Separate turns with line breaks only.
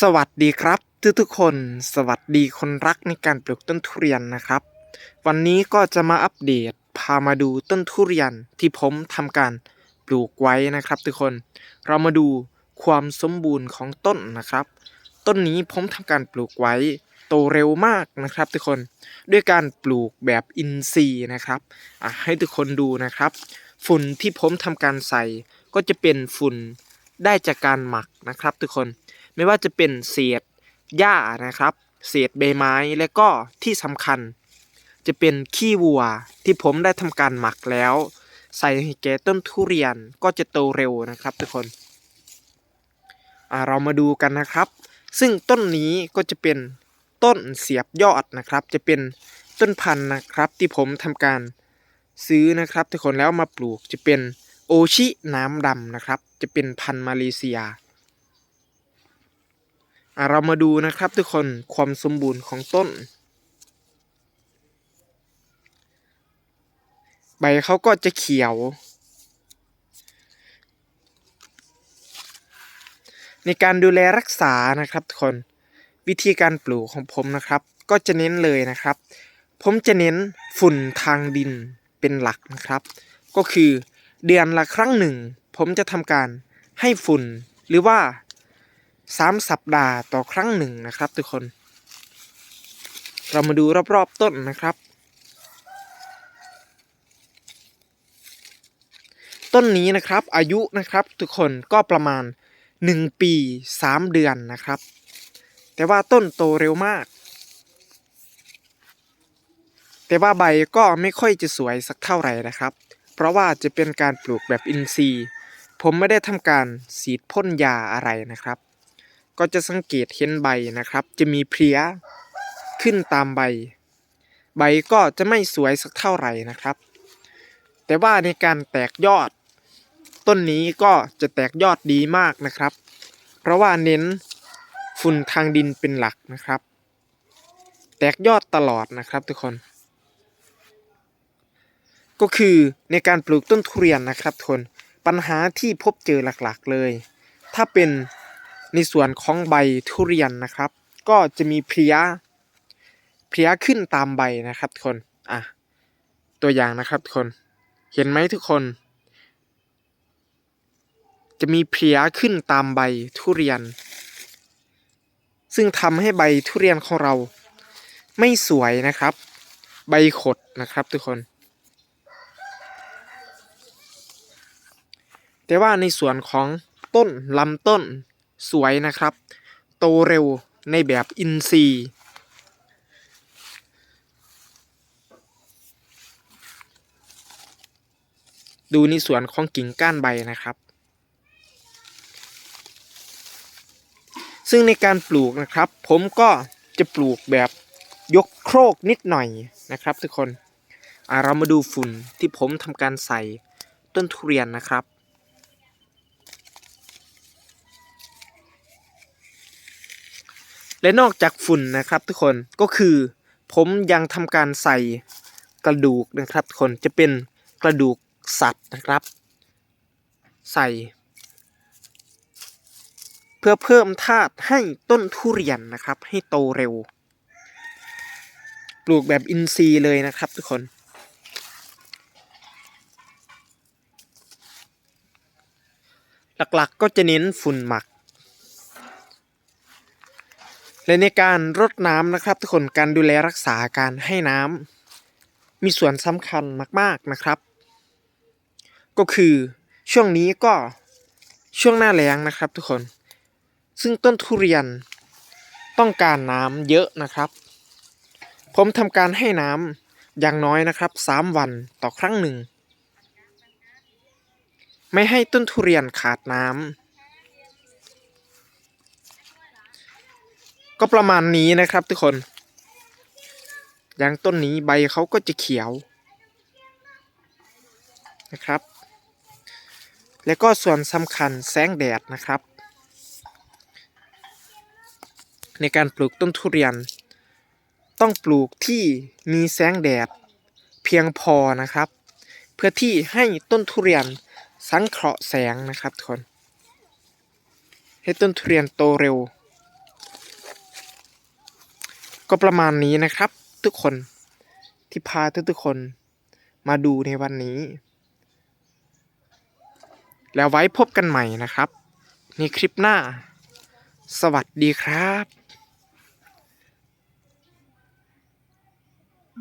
สวัสดีครับทุกทุกคนสวัสดีคนรักในการปลูกต้นทุเรียนนะครับ วันนี้ก็จะมาอัปเดตพามาดูต้นทุเรียนที่ผมทำการปลูกไว้นะครับ ทุกคน เรามาดูความสมบูรณ์ของต้นนะครับ ต้นนี้ผมทำการปลูกไว้โตเร็วมากนะครับ ทุกคนด้วยการปลูกแบบอินทรีย์นะครับให้ทุกคนดูนะครับ ฝุ่นที่ผมทำการใส่ก็จะเป็นฝุ่นได้จากการหมักนะครับ ทุกคน ไม่ว่าจะเป็นเศษหญ้านะครับ เศษใบไม้และก็ที่สำคัญ จะเป็นขี้วัวที่ผมได้ทำการหมักแล้ว ใส่ให้แก่ต้นทุเรียนก็จะโตเร็วนะครับทุกคนเรามาดูกันนะครับ ซึ่งต้นนี้ก็จะเป็นต้นเสียบยอดนะครับ จะเป็นต้นพันธุ์นะครับที่ผมทำการซื้อนะครับทุกคนแล้วมาปลูกจะเป็นโอชิน้ำดำนะครับ จะเป็นพันธุ์มาเลเซีย อะเรามาดูนะครับทุกคนความสมบูรณ์ของต้น ใบเขาก็จะเขียว ในการดูแลรักษานะครับทุกคนวิธีการปลูกของผมนะครับ ก็จะเน้นเลยนะครับ ผมจะเน้นฝุ่นทางดินเป็นหลักนะครับ ก็คือเดือนละครั้งหนึ่ง ผมจะทำการให้ฝุ่นหรือว่า สามสัปดาห์ต่อครั้งหนึ่งนะครับ ทุกคน เรามาดูรอบๆต้นนะครับ ต้นนี้นะครับอายุนะครับทุกคนก็ประมาณ 1 ปี 3 เดือนนะครับ แต่ว่าต้นโตเร็วมาก แต่ว่าใบก็ไม่ค่อยจะสวยสักเท่าไหร่นะครับ เพราะว่าจะเป็นการปลูกแบบอินทรีย์ ผมไม่ได้ทำการสีดพ่นยาอะไรนะครับ ก็จะสังเกตเห็นใบนะครับ จะมีเพลี้ยขึ้นตามใบ ใบก็จะไม่สวยสักเท่าไหร่นะครับ แต่ว่าในการแตกยอด ต้นนี้ก็จะแตกยอดดีมากนะครับ เพราะว่าเน้นฝุ่นทางดินเป็นหลักนะครับ แตกยอดตลอดนะครับทุกคน ก็คือในการปลูกต้นทุเรียนนะครับทุกคนปัญหาที่พบเจอหลักๆเลย ถ้าเป็น ในส่วนของใบทุเรียนนะครับ ก็จะมีเพลี้ยเพลี้ยขึ้นตามใบนะครับทุกคนอะตัวอย่างนะครับทุกคนเห็นไหมทุกคน จะมีเพลี้ยขึ้นตามใบทุเรียน ซึ่งทำให้ใบทุเรียนของเรา ไม่สวยนะครับ ใบขดนะครับทุกคน แต่ว่าในส่วนของต้นลำต้น สวยนะครับ โตเร็วในแบบอินทรีดูในส่วนของกิ่งก้านใบนะครับ ซึ่งในการปลูกนะครับ ผมก็จะปลูกแบบยกโครกนิดหน่อยนะครับทุกคนอะเรามาดูฝุ่นที่ผมทำการใส่ต้นทุเรียนนะครับ และนอกจากฝุ่นนะครับทุกคนก็คือผมยังทำการใส่กระดูกนะครับทุกคนจะเป็นกระดูกสัตว์นะครับ ใส่ เพื่อเพิ่มธาตุให้ต้นทุเรียนนะครับ ให้โตเร็ว ปลูกแบบอินทรีย์เลยนะครับทุกคน หลักๆก็จะเน้นฝุ่นหมัก และในการรดน้ำนะครับ ทุกคนการดูแลรักษาการให้น้ำมีส่วนสำคัญมาก ๆนะครับ ก็คือช่วงนี้ก็ช่วงหน้าแล้งนะครับ ทุกคน ซึ่งต้นทุเรียนต้องการน้ำเยอะนะครับ ผมทำการให้น้ำอย่างน้อยนะครับสามวันต่อครั้งหนึ่ง ไม่ให้ต้นทุเรียนขาดน้ำ ก็ประมาณนี้นะครับทุกคนอย่างต้นนี้ใบเขาก็จะเขียวนะครับ แล้วก็ส่วนสำคัญแสงแดดนะครับ ในการปลูกต้นทุเรียน ต้องปลูกที่มีแสงแดดเพียงพอนะครับ เพื่อที่ให้ต้นทุเรียนสังเคราะห์แสงนะครับทุกคน ให้ต้นทุเรียนโตเร็ว ก็ประมาณนี้นะครับ ทุกคนที่พาทุกๆคนมาดูในวันนี้ แล้วไว้พบกันใหม่นะครับ ในคลิปหน้า สวัสดีครับ